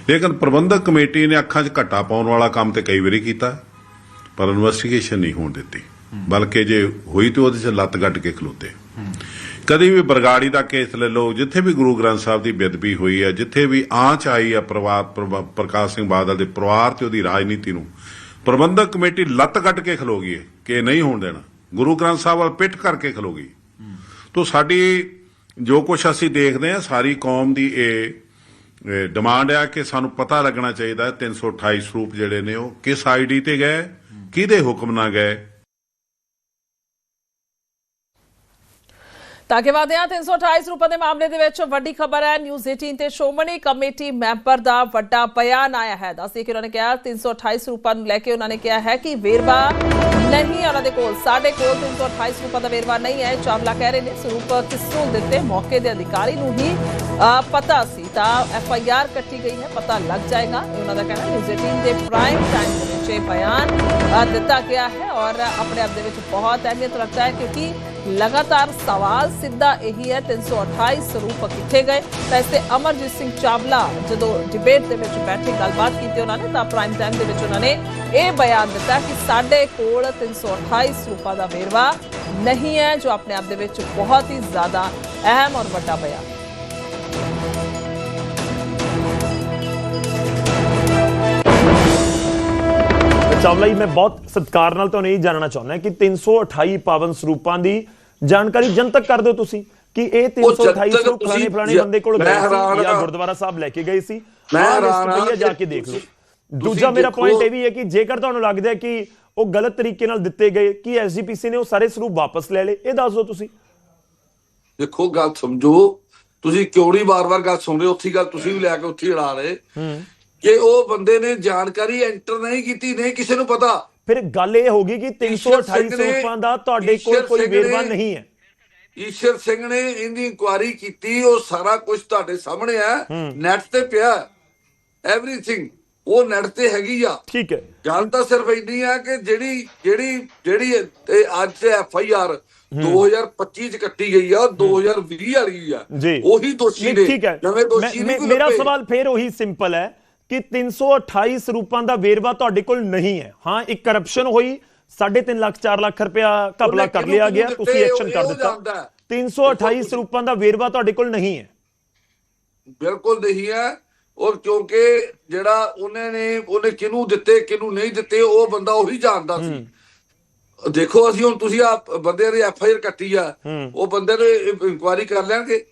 [SPEAKER 8] ਲੇਕਿਨ ਪ੍ਰਬੰਧਕ ਕਮੇਟੀ ਨੇ ਅੱਖਾਂ 'ਚ ਘੱਟਾ ਪਾਉਣ ਵਾਲਾ ਕੰਮ ਤੇ ਕਈ ਵਾਰੀ ਕੀਤਾ, ਪਰ ਇਨਵੈਸਟੀਗੇਸ਼ਨ ਨਹੀਂ ਹੋਣ ਦਿੱਤੀ। ਬਲਕਿ ਜੇ ਹੋਈ ਤੇ ਉਹਦੇ 'ਚ ਲੱਤ ਗੱਡ ਕੇ ਖਲੋਤੇ। ਕਦੇ ਵੀ ਬਰਗਾੜੀ ਦਾ ਕੇਸ ਲੈ ਲਓ, ਜਿੱਥੇ ਵੀ ਗੁਰੂ ਗ੍ਰੰਥ ਸਾਹਿਬ ਦੀ ਬੇਦਬੀ ਹੋਈ ਹੈ, ਜਿੱਥੇ ਵੀ ਆਂਚ ਆਈ ਹੈ ਪਰਿਵਾਰ ਪ੍ਰਕਾਸ਼ ਸਿੰਘ ਬਾਦਲ ਦੇ ਪਰਿਵਾਰ ਤੇ ਉਹਦੀ ਰਾਜਨੀਤੀ ਨੂੰ, ਪ੍ਰਬੰਧਕ ਕਮੇਟੀ ਲੱਤ ਕੱਟ ਕੇ ਖਲੋ ਗਈ ਕਿ ਨਹੀਂ ਹੋਣ ਦੇਣਾ। ਗੁਰੂ ਗ੍ਰੰਥ ਸਾਹਿਬ ਵੱਲ ਪਿੱਠ ਕਰਕੇ ਖਲੋ ਗਈ। ਤੋਂ ਸਾਡੀ ਜੋ ਕੁਝ ਅਸੀਂ ਦੇਖਦੇ ਹਾਂ, ਸਾਰੀ ਕੌਮ ਦੀ ਇਹ ਡਿਮਾਂਡ ਆ ਕਿ ਸਾਨੂੰ ਪਤਾ ਲੱਗਣਾ ਚਾਹੀਦਾ ਹੈ 328 ਸਰੂਪ ਜਿਹੜੇ ਨੇ ਉਹ ਕਿਸ ਆਈਡੀ ਤੇ ਗਏ, ਕਿਹਦੇ ਹੁਕਮ ਨਾਲ ਗਏ
[SPEAKER 1] ਤਾਂ ਕਿ ਵਾਦਿਆਂ 328 ਰੁਪਏ ਦੇ ਮਾਮਲੇ ਦੇ ਵਿੱਚ ਵੱਡੀ ਖਬਰ ਹੈ। ਨਿਊਜ਼ 18 ਤੇ ਸ਼੍ਰੋਮਣੀ ਕਮੇਟੀ ਮੈਂਬਰ ਦਾ ਵੱਡਾ ਬਿਆਨ ਆਇਆ ਹੈ। ਦੱਸਦੇ ਕਿ ਉਹਨਾਂ ਨੇ ਕਿਹਾ 328 ਰੁਪਏ ਨੂੰ ਲੈ ਕੇ ਉਹਨਾਂ ਨੇ ਕਿਹਾ ਹੈ ਕਿ ਵੇਰਵਾ ਨਹੀਂ ਉਹਨਾਂ ਦੇ ਕੋਲ। ਸਾਡੇ ਕੋਲ 328 ਰੁਪਏ ਦਾ ਵੇਰਵਾ ਨਹੀਂ ਹੈ। ਚਾਵਲਾ ਕਹਿ ਰਹੇ ਨੇ, ਸਰੂਪ ਕਿਸ ਨੂੰ ਦਿੱਤੇ ਮੌਕੇ ਦੇ ਅਧਿਕਾਰੀ ਨੂੰ ਹੀ ਪਤਾ ਸੀ। ਤਾਂ ਐਫ ਆਈ ਆਰ ਕੱਟੀ ਗਈ ਹੈ, ਪਤਾ ਲੱਗ ਜਾਏਗਾ। ਉਹਨਾਂ ਦਾ ਕਹਿਣਾ ਨਿਊਜ਼ 18 ਦੇ ਪ੍ਰਾਈਮ ਟਾਈਮ ਦੇ ਵਿੱਚ ਇਹ ਬਿਆਨ ਦਿੱਤਾ ਗਿਆ ਹੈ। ਔਰ ਆਪਣੇ ਆਪ ਦੇ ਵਿੱਚ ਬਹੁਤ ਅਹਿਮੀਅਤ ਰੱਖਦਾ ਹੈ ਕਿਉਂਕਿ ਲਗਾਤਾਰ ਸਵਾਲ ਸਿੱਧਾ ਇਹੀ ਹੈ 328 ਸਰੂਪ ਕਿੱਥੇ ਗਏ? ਤਾਂ ਇਸ ਤੇ ਅਮਰਜੀਤ ਸਿੰਘ ਚਾਵਲਾ ਜਦੋਂ ਡਿਬੇਟ ਦੇ ਵਿੱਚ ਬੈਠੇ, ਗੱਲਬਾਤ ਕੀਤੀ ਉਹਨਾਂ ਨੇ, ਤਾਂ ਪ੍ਰਾਈਮ ਟਾਈਮ ਦੇ ਵਿੱਚ ਉਹਨਾਂ ਨੇ ਇਹ ਬਿਆਨ ਦਿੱਤਾ ਕਿ ਸਾਡੇ ਕੋਲ 328 ਸਰੂਪਾਂ ਦਾ ਵੇਰਵਾ ਨਹੀਂ ਹੈ, ਜੋ ਆਪਣੇ ਆਪ ਦੇ ਵਿੱਚ ਬਹੁਤ ਹੀ ਜ਼ਿਆਦਾ ਅਹਿਮ ਔਰ ਵੱਡਾ ਬਿਆਨ
[SPEAKER 9] ਚਾਵਲਾ ਜੀ ਮੈਂ ਬਹੁਤ ਸਤਿਕਾਰ ਨਾਲ ਤੁਹਾਨੂੰ ਇਹ ਜਾਣਨਾ ਚਾਹੁੰਦਾ ਕਿ 328 ਪਾਵਨ ਸਰੂਪਾਂ ਦੀ ਜਾਣਕਾਰੀ ਜਨਤਕ ਕਰ ਦਿਓ ਤੁਸੀਂ ਕਿ ਇਹ 328 ਸਰੂਪ ਫਲਾਣੇ ਫਲਾਣੇ ਬੰਦੇ ਕੋਲ ਗਏ ਸੀ ਜਾਂ। ਗੁਰਦੁਆਰਾ ਸਾਹਿਬ ਲੈ ਕੇ ਗਏ ਸੀ
[SPEAKER 10] ਮੈਂ ਹੈਰਾਨ
[SPEAKER 9] ਜਾ
[SPEAKER 10] ਕਿ
[SPEAKER 9] ਦੇਖ ਲਓ। ਦੂਜਾ ਮੇਰਾ ਪੁਆਇੰਟ ਇਹ ਵੀ ਹੈ ਕਿ ਜੇਕਰ ਤੁਹਾਨੂੰ ਲੱਗਦਾ ਹੈ ਕਿ ਉਹ ਗਲਤ ਤਰੀਕੇ ਨਾਲ ਦਿੱਤੇ ਗਏ ਕਿ ਐਸਜੀਪੀਸੀ ਨੇ ਉਹ ਸਾਰੇ ਸਰੂਪ ਵਾਪਸ ਲੈ ਲਏ ਇਹ ਦੱਸ ਦਿਓ ਤੁਸੀਂ।
[SPEAKER 10] ਦੇਖੋ ਗੱਲ ਸਮਝੋ। ਤੁਸੀਂ ਕਿਉਂ ਨਹੀਂ ਵਾਰ-ਵਾਰ ਗੱਲ ਸੁਣ ਰਹੇ ਉੱਥੇ ਗੱਲ ਤੁਸੀਂ ਵੀ ਲੈ ਕੇ ਉੱਥੇ ਅੜਾ ਰਹੇ। ਕਿ ਉਹ ਬੰਦੇ ਨੇ ਜਾਣਕਾਰੀ ਐਂਟਰ ਨਹੀਂ ਕੀਤੀ ਨਹੀਂ ਕਿਸੇ ਨੂੰ ਪਤਾ।
[SPEAKER 9] ਫਿਰ ਗੱਲ ਇਹ ਹੋਗੀ ਕਿ 328
[SPEAKER 10] ਸਿੰਘ ਨੇ-
[SPEAKER 9] ਸਰੂਪਾਂ ਦਾ ਤੁਹਾਡੇ ਕੋਲ ਕੋਈ ਵੇਰਵਾ ਨਹੀਂ ਹੈ।
[SPEAKER 10] ਈਸ਼ਰ ਸਿੰਘ ਨੇ ਇਹਦੀ ਇਨਕੁਆਰੀ ਕੀਤੀ ਉਹ ਸਾਰਾ ਕੁਝ ਤੁਹਾਡੇ ਸਾਹਮਣੇ ਆ ਨੈਟ ਤੇ ਪਿਆ ਐਵਰੀਥਿੰਗ ਉਹ ਨੈਟ ਤੇ ਹੈਗੀ ਆ।
[SPEAKER 9] ਠੀਕ ਹੈ।
[SPEAKER 10] ਗੱਲ ਤਾਂ ਸਿਰਫ ਇੰਨੀ ਆ ਕਿ ਜਿਹੜੀ ਜਿਹੜੀ ਜਿਹੜੀ ਅੱਜ ਐਫ ਆਈ ਆਰ 2025 ਚ ਕੱਟੀ ਗਈ ਆ ਉਹ 2020 ਵਾਲੀ ਆ। ਉਹੀ ਦੋਸ਼ੀ ਨੇ।
[SPEAKER 9] ਠੀਕ ਹੈ।
[SPEAKER 10] ਨਵੇਂ ਦੋਸ਼ੀ ਨਹੀਂ
[SPEAKER 9] ਮੇਰਾ। ਸਵਾਲ ਫੇਰ ਉਹੀ ਸਿੰਪਲ ਹੈ। ਕਿ 328 ਸਰੂਪਾਂ ਦਾ ਵੇਰਵਾ ਤੁਹਾਡੇ ਕੋਲ ਨਹੀਂ ਹੈ। ਹਾਂ ਇੱਕ ਕਰਪਸ਼ਨ ਹੋਈ 3.5 ਲੱਖ 4 ਲੱਖ ਰੁਪਇਆ ਘਪਲਾ ਕਰ ਲਿਆ ਗਿਆ ਤੁਸੀਂ ਐਕਸ਼ਨ ਕਰ ਦਿੱਤਾ।
[SPEAKER 10] ਜਾਣਦਾ ਹੈ।
[SPEAKER 9] 328 ਸਰੂਪਾਂ ਦਾ ਵੇਰਵਾ ਤੁਹਾਡੇ ਕੋਲ ਨਹੀਂ ਹੈ।
[SPEAKER 10] ਬਿਲਕੁਲ ਨਹੀਂ ਹੈ। ਔਰ ਕਿਉਂਕਿ ਜਿਹੜਾ ਉਹਨੇ ਨੇ ਉਹਨੇ ਕਿਹਨੂੰ ਦਿੱਤੇ ਕਿਹਨੂੰ ਨਹੀਂ ਦਿੱਤੇ ਉਹ ਬੰਦਾ ਉਹੀ ਜਾਣਦਾ ਸੀ। ਦੇਖੋ ਅਸੀਂ ਹੁਣ ਤੁਸੀਂ ਆ ਬੰਦੇ ਦੀ ਐਫ ਆਈ ਆਰ ਕੱਟੀ ਆ। ਉਹ ਬੰਦੇ ਨੇ ਇਨਕੁਆਰੀ ਕਰ ਲੈਣਗੇ।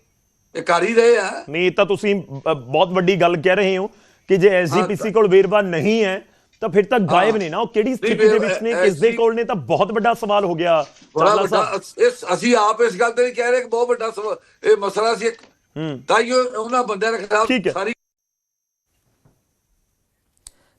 [SPEAKER 10] ਇਹ ਕਰ ਹੀ ਰਹੇ ਆ।
[SPEAKER 9] ਨਹੀਂ ਤਾਂ ਤੁਸੀਂ ਬਹੁਤ ਵੱਡੀ ਗੱਲ ਕਹਿ ਰਹੇ ਹੋ। ਕਿ ਜੇ ਐਸਜੀਪੀਸੀ ਕੋਲ ਵੇਰਵਾ ਨਹੀਂ ਹੈ ਤਾਂ ਫਿਰ ਤਾਂ ਗਾਇਬ ਨੇ ਨਾ। ਉਹ ਕਿਹੜੀ ਸਥਿਤੀ ਦੇ ਵਿੱਚ ਨੇ? ਕਿਸ ਦੇ ਕੋਲ ਨੇ? ਤਾਂ ਬਹੁਤ ਵੱਡਾ ਸਵਾਲ ਹੋ ਗਿਆ
[SPEAKER 10] ਬੜਾ ਵੱਡਾ ਅਸ- ਇਸ ਅਸੀਂ ਆਪ ਇਸ ਗੱਲ ਤੇ ਨਹੀਂ ਕਹਿ ਰਹੇ ਕਿ ਬਹੁਤ ਵੱਡਾ ਇਹ ਮਸਲਾ ਸੀ ਇੱਕ। ਤਾਂ ਹੀ ਉਹ- ਉਹਨਾਂ ਬੰਦਿਆਂ ਦੇ ਖਿਲਾਫ। ਸਾਰੀ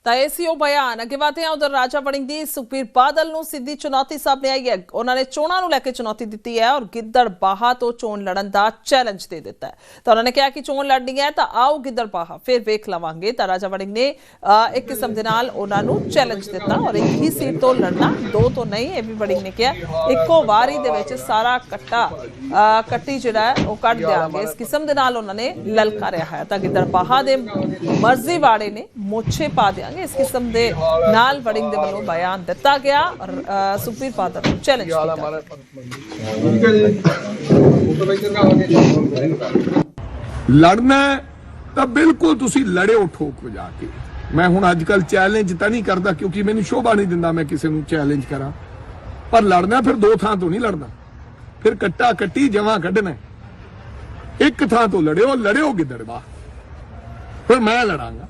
[SPEAKER 1] ਤਾਂ ਇਹ ਸੀ ਉਹ ਬਿਆਨ। ਅੱਗੇ ਵਧਦੇ ਹਾਂ ਉਧਰ ਰਾਜਾ ਵੜਿੰਗ ਦੀ ਸੁਖਬੀਰ ਬਾਦਲ ਨੂੰ ਸਿੱਧੀ ਚੁਣੌਤੀ ਸਾਹਮਣੇ ਆਈ ਹੈ। ਉਹਨਾਂ ਨੇ ਚੋਣਾਂ ਨੂੰ ਲੈ ਕੇ ਚੁਣੌਤੀ ਦਿੱਤੀ ਹੈ ਔਰ ਗਿੱਦੜ ਬਾਹਾ ਤੋਂ ਚੋਣ ਲੜਨ ਦਾ ਚੈਲੰਜ ਦੇ ਦਿੱਤਾ ਹੈ। ਤਾਂ ਉਹਨਾਂ ਨੇ ਕਿਹਾ ਕਿ ਚੋਣ ਲੜਨੀ ਹੈ ਤਾਂ ਆਓ ਗਿੱਦੜ ਬਾਹਾ ਫਿਰ ਵੇਖ ਲਵਾਂਗੇ। ਤਾਂ ਰਾਜਾ ਵੜਿੰਗ ਨੇ ਇੱਕ ਕਿਸਮ ਦੇ ਨਾਲ ਉਹਨਾਂ ਨੂੰ ਚੈਲੰਜ ਦਿੱਤਾ ਔਰ ਇੱਕ ਹੀ ਸੀਟ ਤੋਂ ਲੜਨਾ ਦੋ ਤੋਂ ਨਹੀਂ ਇਹ ਵੀ ਵੜਿੰਗ ਨੇ ਕਿਹਾ। ਇੱਕੋ ਵਾਰੀ ਦੇ ਵਿੱਚ ਸਾਰਾ ਕੱਟਾ ਅ, ਕੱਟੀ ਜਿਹੜਾ ਹੈ ਉਹ ਕੱਢ ਦਿਆਂਗੇ। ਇਸ ਕਿਸਮ ਦੇ ਨਾਲ ਉਹਨਾਂ ਨੇ ਲਲਕਾਰਿਆ ਹੈ। ਤਾਂ ਗਿੱਦੜ ਬਾਹਾ ਦੇ ਮਰਜ਼ੀ ਵਾਲੇ ਨੇ ਮੋਛੇ ਪਾ ਦਿਆਂਗੇ ਇਸ ਕਿਸਮ ਦੇ ਨਾਲ ਵੜਿੰਗ ਦੇ ਵੱਲੋਂ ਬਿਆਨ ਦਿੱਤਾ ਗਿਆ। ਔਰ ਅ, ਨੂੰ ਚੈਲੰਜ ਕੀਤਾ
[SPEAKER 11] ਲੜਨਾ ਤਾਂ ਬਿਲਕੁਲ ਤੁਸੀਂ ਲੜਿਓ ਠੋਕ ਵਜਾ ਕੇ। ਮੈਂ ਹੁਣ ਅੱਜ ਕੱਲ ਚੈਲੰਜ ਤਾਂ ਨਹੀਂ ਕਰਦਾ ਕਿਉਂਕਿ ਮੈਨੂੰ ਸ਼ੋਭਾ ਨਹੀਂ ਦਿੰਦਾ ਮੈਂ ਕਿਸੇ ਨੂੰ ਚੈਲੰਜ ਕਰਾਂ। ਪਰ ਲੜਨਾ ਫਿਰ ਦੋ ਥਾਂ ਤੋਂ ਨਹੀਂ ਲੜਨਾ। ਫਿਰ ਕੱਟਾ ਕੱਟੀ ਜਮਾ ਕੱਢਣਾ ਇੱਕ ਥਾਂ ਤੋਂ ਲੜਿਓ ਲੜਿਓ ਗਿੱਦੜਵਾ ਫਿਰ ਮੈਂ ਲੜਾਂਗਾ।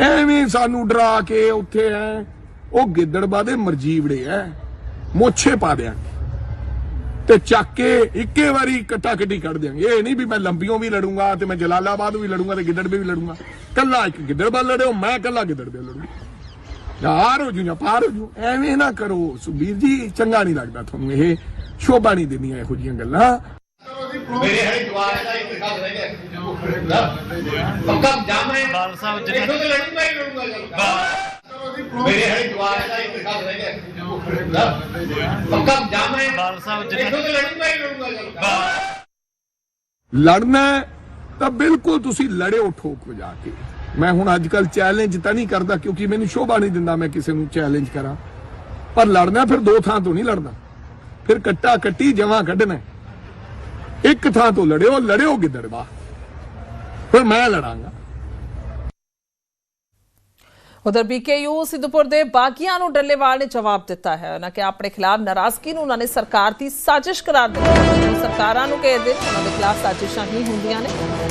[SPEAKER 11] ਐਵੇਂ ਸਾਨੂੰ ਡਰਾ ਕੇ ਉੱਥੇ ਐ। ਉਹ ਗਿੱਦੜਵਾ ਦੇ ਮਰਜੀਵੜੇ ਐ। ਮੋਛੇ ਪਾ ਦਿਆਂਗੇ। ਤੇ ਚੱਕ ਕੇ ਇੱਕੇ ਵਾਰੀ ਕੱਟਾ ਕੱਟੀ ਕੱਢ ਦਿਆਂਗੇ। ਇਹ ਨਹੀਂ ਵੀ ਮੈਂ ਲੰਬੀਆਂ ਵੀ ਲੜੂੰਗਾ ਤੇ ਮੈਂ ਜਲਾਲਾਬਾਦ ਵੀ ਲੜੂੰਗਾ ਤੇ ਗਿੱਦੜਬੇ ਵੀ ਲੜੂੰਗਾ। ਕੱਲਾ ਇੱਕ ਗਿੱਦੜਬਾ ਲੜਿਓ, ਮੈਂ ਕੱਲਾ ਗਿੱਦੜਬੇ ਲੜੂੰਗਾ। ਯਾਰ ਹੋ ਜੂ ਜਾਂ ਪਾਰ ਹੋ ਜੂ, ਐਵੇਂ ਨਾ ਕਰੋ। ਸੁਬੀਰ ਜੀ, ਚੰਗਾ ਨਹੀਂ ਲੱਗਦਾ ਤੁਹਾਨੂੰ ਇਹ। ਸ਼ੋਭਾ ਨਹੀਂ ਦਿੰਦੀਆਂ ਇਹੋ ਜੀਆਂ ਗੱਲਾਂ।
[SPEAKER 12] ਮੇਰੇ ਹਰੇ ਜਵਾਨ ਦਾ ਇੰਤਖਾਬ ਰਹਿ ਗਿਆ। ਪੱਕਾ ਜਾਮ ਹੈ। ਬਾਲ ਸਾਹਿਬ ਜਿਹਨੇ ਤੋਂ ਲੜੂੰਗਾ ਹੀ ਲੜੂੰਗਾ ਮੇਰੇ ਹਰੇ ਜਵਾਨ ਦਾ ਇੰਤਖਾਬ ਰਹਿ ਗਿਆ। ਪੱਕਾ ਜਾਮ ਹੈ। ਬਾਲ ਸਾਹਿਬ ਜਿਹਨੇ ਤੋਂ ਲੜੂੰਗਾ ਹੀ ਲੜੂੰਗਾ
[SPEAKER 11] ਲੜਨਾ ਹੈ ਤਾਂ ਬਿਲਕੁਲ ਤੁਸੀਂ ਲੜਿਓ ਠੋਕ ਵਜਾ ਕੇ। ਮੈਂ ਹੁਣ ਅੱਜ ਕੱਲ ਚੈਲੰਜ ਤਾਂ ਨਹੀਂ ਕਰਦਾ ਕਿਉਂਕਿ ਮੈਨੂੰ ਸ਼ੋਭਾ ਨਹੀਂ ਦਿੰਦਾ ਮੈਂ ਕਿਸੇ ਨੂੰ ਚੈਲੰਜ ਕਰਾਂ। ਪਰ ਲੜਨਾ ਫਿਰ ਦੋ ਥਾਂ ਤੋਂ ਨਹੀਂ ਲੜਨਾ ਫਿਰ ਕੱਟਾ ਕੱਟੀ ਜਮਾਂ ਕੱਢਣਾ ਹੈ। ਇੱਕ ਥਾਂ ਤੋਂ ਲੜਿਓ ਲੜਿਓ ਗਿੱਦੜਵਾ ਫਿਰ ਮੈਂ ਲੜਾਂਗਾ।
[SPEAKER 1] ਉਧਰ ਬੀਕੇਯੂ ਸਿੱਧੂਪੁਰ ਦੇ ਬਾਗੀਆਂ ਨੂੰ ਡੱਲੇਵਾਲ ਨੇ ਜਵਾਬ ਦਿੱਤਾ ਹੈ। ਉਹਨਾਂ ਕਿ ਆਪਣੇ ਖਿਲਾਫ ਨਾਰਾਜ਼ਗੀ ਨੂੰ ਉਹਨਾਂ ਨੇ ਸਰਕਾਰ ਦੀ ਸਾਜ਼ਿਸ਼ ਕਰਾਰ ਦਿੱਤਾ ਸਰਕਾਰਾਂ ਨੂੰ ਕਹਿੰਦੇ ਉਹਨਾਂ ਦੇ ਖਿਲਾਫ ਸਾਜ਼ਿਸ਼ਾਂ ਹੀ ਹੁੰਦੀਆਂ ਨੇ।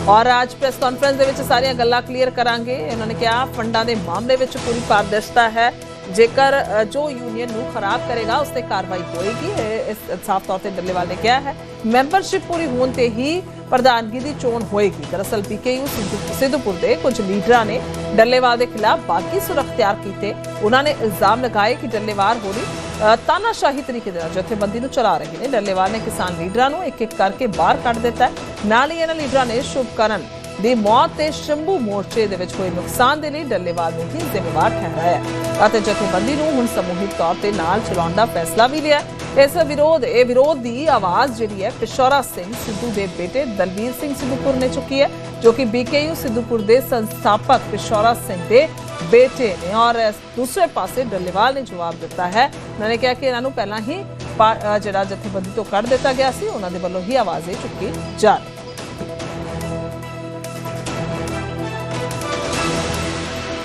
[SPEAKER 1] ਔਰ ਅੱਜ ਪ੍ਰੈਸ ਕਾਨਫਰੰਸ ਦੇ ਵਿੱਚ ਸਾਰੀਆਂ ਗੱਲਾਂ ਕਲੀਅਰ ਕਰਾਂਗੇ। ਉਹਨਾਂ ਨੇ ਕਿਹਾ, ਫੰਡਾਂ ਦੇ ਮਾਮਲੇ ਵਿੱਚ ਪੂਰੀ ਪਾਰਦਰਸ਼ਤਾ ਹੈ। ਜੇਕਰ ਜੋ ਯੂਨੀਅਨ ਨੂੰ ਖਰਾਬ ਕਰੇਗਾ, ਉਸ ਤੇ ਕਾਰਵਾਈ ਹੋਏਗੀ ਇਸ ਸਾਫ਼ ਤੌਰ ਤੇ ਡੱਲੇਵਾਲ ਨੇ ਕਿਹਾ ਹੈ। ਮੈਂਬਰਸ਼ਿਪ ਪੂਰੀ ਹੋਣ ਤੇ ਹੀ ਪ੍ਰਧਾਨਗੀ ਦੀ ਚੋਣ ਹੋਏਗੀ। ਦਰਅਸਲ ਪੀਕੇਯੂ ਸਿੱਧੂਪੁਰ ਦੇ ਕੁਝ ਲੀਡਰਾਂ ਨੇ ਡੱਲੇਵਾਲ ਦੇ ਖਿਲਾਫ ਬਾਕੀ ਸੁਰ ਅਖਤਿਆਰ ਕੀਤੇ। ਉਹਨਾਂ ਨੇ ਇਲਜ਼ਾਮ ਲਗਾਏ ਕਿ ਡੱਲੇਵਾਲ ਹੋਰੀ ਤਾਨਾਸ਼ਾਹੀ ਤਰੀਕੇ ਦੇ ਨਾਲ ਜਥੇਬੰਦੀ ਨੂੰ ਚਲਾ ਰਹੇ ਨੇ। ਡੱਲੇਵਾਲ ਨੇ ਕਿਸਾਨ ਲੀਡਰਾਂ ਨੂੰ ਇੱਕ ਇੱਕ ਕਰਕੇ ਬਾਹਰ ਕੱਢ ਦਿੱਤਾ ਨਾਲ ਹੀ ਇਹਨਾਂ ਲੀਡਰਾਂ ਨੇ ਸ਼ੁਭਕਰਨ ਦੀ ਮੌਤ ਤੇ ਸ਼ੰਭੂ ਮੋਰਚੇ ਦੇ ਵਿੱਚ ਹੋਏ ਨੁਕਸਾਨ ਦੇ ਲਈ ਡੱਲੇਵਾਲ ਨੂੰ ਹੀ ਜ਼ਿੰਮੇਵਾਰ ਠਹਿਰਾਇਆ। ਅਤੇ ਜਥੇਬੰਦੀ ਨੂੰ ਹੁਣ ਸਮੂਹਿਕ ਤੌਰ ਤੇ ਨਾਲ ਚਲਾਉਣ ਦਾ ਫੈਸਲਾ ਵੀ ਲਿਆ ਇਸ ਵਿਰੋਧ, ਇਹ ਵਿਰੋਧ ਦੀ ਆਵਾਜ਼ ਜਿਹੜੀ ਹੈ, ਪਿਸ਼ੌਰਾ ਸਿੰਘ ਸਿੱਧੂ ਦੇ ਬੇਟੇ ਦਲਵੀਰ ਸਿੰਘ ਸਿੱਧੂਪੁਰ ਨੇ ਚੁੱਕੀ ਹੈ, ਜੋ ਕਿ ਬੀਕੇਯੂ ਸਿੱਧੂਪੁਰ ਦੇ ਸੰਸਥਾਪਕ ਪਿਸ਼ੌਰਾ ਸਿੰਘ ਦੇ ਬੇਟੇ ਨੇ। ਔਰ ਦੂਸਰੇ ਪਾਸੇ ਡੱਲੇਵਾਲ ਨੇ ਜਵਾਬ ਦਿੱਤਾ ਹੈ। ਉਹਨਾਂ ਨੇ ਕਿਹਾ ਕਿ ਇਹਨਾਂ ਨੂੰ ਪਹਿਲਾਂ ਹੀ ਜਿਹੜਾ ਜਥੇਬੰਦੀ ਤੋਂ ਕੱਢ ਦਿੱਤਾ ਗਿਆ ਸੀ, ਉਹਨਾਂ ਦੇ ਵੱਲੋਂ ਹੀ ਆਵਾਜ਼ ਇਹ ਚੁੱਕੀ ਜਾ ਰਹੀ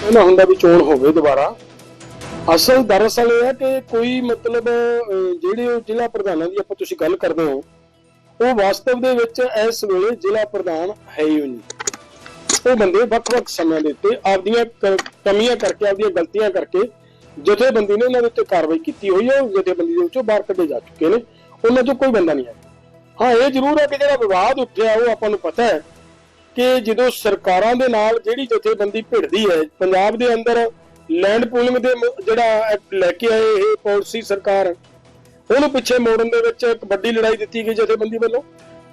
[SPEAKER 13] ਇਹ ਨਾ ਹੁੰਦਾ ਵੀ ਚੋਣ ਹੋਵੇ ਦੁਬਾਰਾ। ਅਸਲ ਦਰਅਸਲ ਇਹ ਹੈ ਕਿ ਕੋਈ ਮਤਲਬ ਜਿਹੜੇ ਜ਼ਿਲ੍ਹਾ ਪ੍ਰਧਾਨਾਂ ਦੀ ਆਪਾਂ ਤੁਸੀਂ ਗੱਲ ਕਰਦੇ ਹੋ, ਉਹ ਵਾਸਤਵ ਦੇ ਵਿੱਚ ਇਸ ਵੇਲੇ ਜ਼ਿਲ੍ਹਾ ਪ੍ਰਧਾਨ ਹੈ ਹੀ ਨਹੀਂ। ਉਹ ਬੰਦੇ ਵੱਖ-ਵੱਖ ਸਮਿਆਂ ਦੇ ਉੱਤੇ ਆਪਦੀਆਂ ਕਮੀਆਂ ਕਰਕੇ, ਆਪਦੀਆਂ ਗਲਤੀਆਂ ਕਰਕੇ ਜਥੇਬੰਦੀ ਨੇ ਉਹਨਾਂ ਦੇ ਉੱਤੇ ਕਾਰਵਾਈ ਕੀਤੀ ਹੋਈ ਹੈ, ਉਹ ਜਥੇਬੰਦੀ ਦੇ ਵਿੱਚੋਂ ਬਾਹਰ ਕੱਢੇ ਜਾ ਚੁੱਕੇ ਨੇ। ਉਹਨਾਂ ਚੋਂ ਕੋਈ ਬੰਦਾ ਨਹੀਂ ਹੈ ਹਾਂ, ਇਹ ਜ਼ਰੂਰ ਹੈ ਕਿ ਜਿਹੜਾ ਵਿਵਾਦ ਉੱਠਿਆ, ਉਹ ਆਪਾਂ ਨੂੰ ਪਤਾ ਹੈ ਕਿ ਜਦੋਂ ਸਰਕਾਰਾਂ ਦੇ ਨਾਲ ਜਿਹੜੀ ਜਥੇਬੰਦੀ ਭਿੜਦੀ ਹੈ, ਪੰਜਾਬ ਦੇ ਅੰਦਰ ਲੈਂਡ ਪੂਲਿੰਗ ਦੇ ਜਿਹੜਾ ਲੈ ਕੇ ਆਏ ਇਹ ਪਾਲਿਸੀ ਸਰਕਾਰ, ਉਹਨੂੰ ਪਿੱਛੇ ਮੋੜਨ ਦੇ ਵਿੱਚ ਇੱਕ ਵੱਡੀ ਲੜਾਈ ਦਿੱਤੀ ਗਈ ਜਥੇਬੰਦੀ ਵੱਲੋਂ।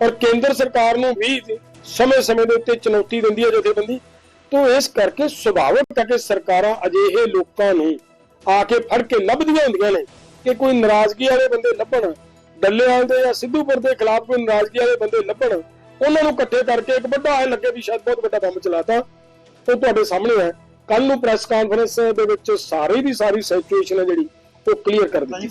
[SPEAKER 13] ਔਰ ਕੇਂਦਰ ਸਰਕਾਰ ਨੂੰ ਵੀ ਸਮੇਂ-ਸਮੇਂ ਦੇ ਉੱਤੇ ਚੁਣੌਤੀ ਦਿੰਦੀ ਹੈ ਜਥੇਬੰਦੀ। ਤੋਂ ਇਸ ਕਰਕੇ ਸੁਭਾਵਿਕ ਹੈ ਕਿ ਸਰਕਾਰਾਂ ਅਜਿਹੇ ਲੋਕਾਂ ਨੂੰ ਆ ਕੇ ਫੜ ਕੇ ਲੱਭਦੀਆਂ ਹੁੰਦੀਆਂ ਨੇ ਕਿ ਕੋਈ ਨਾਰਾਜ਼ਗੀ ਵਾਲੇ ਬੰਦੇ ਲੱਭਣ, ਡੱਲੇਵਾਲ ਦੇ ਜਾਂ ਸਿੱਧੂਪੁਰ ਦੇ ਖਿਲਾਫ ਕੋਈ ਨਾਰਾਜ਼ਗੀ ਵਾਲੇ ਬੰਦੇ ਲੱਭਣ। ਉਹਨਾਂ ਨੂੰ ਇਕੱਠੇ ਕਰਕੇ ਇੱਕ ਵੱਡਾ ਐ ਲੱਗੇ ਵੀ ਸ਼ਾਇਦ ਬਹੁਤ ਵੱਡਾ ਬੰਬ ਚਲਾਤਾ। ਉਹ ਤੁਹਾਡੇ ਸਾਹਮਣੇ ਹੈ। ਕੱਲ ਨੂੰ ਪ੍ਰੈਸ ਕਾਨਫਰੰਸ ਦੇ ਵਿੱਚ ਸਾਰੀ ਦੀ ਸਾਰੀ ਸਿਚੁਏਸ਼ਨ ਹੈ ਜਿਹੜੀ, ਉਹ ਕਲੀਅਰ ਕਰ ਦਿੱਤੀ।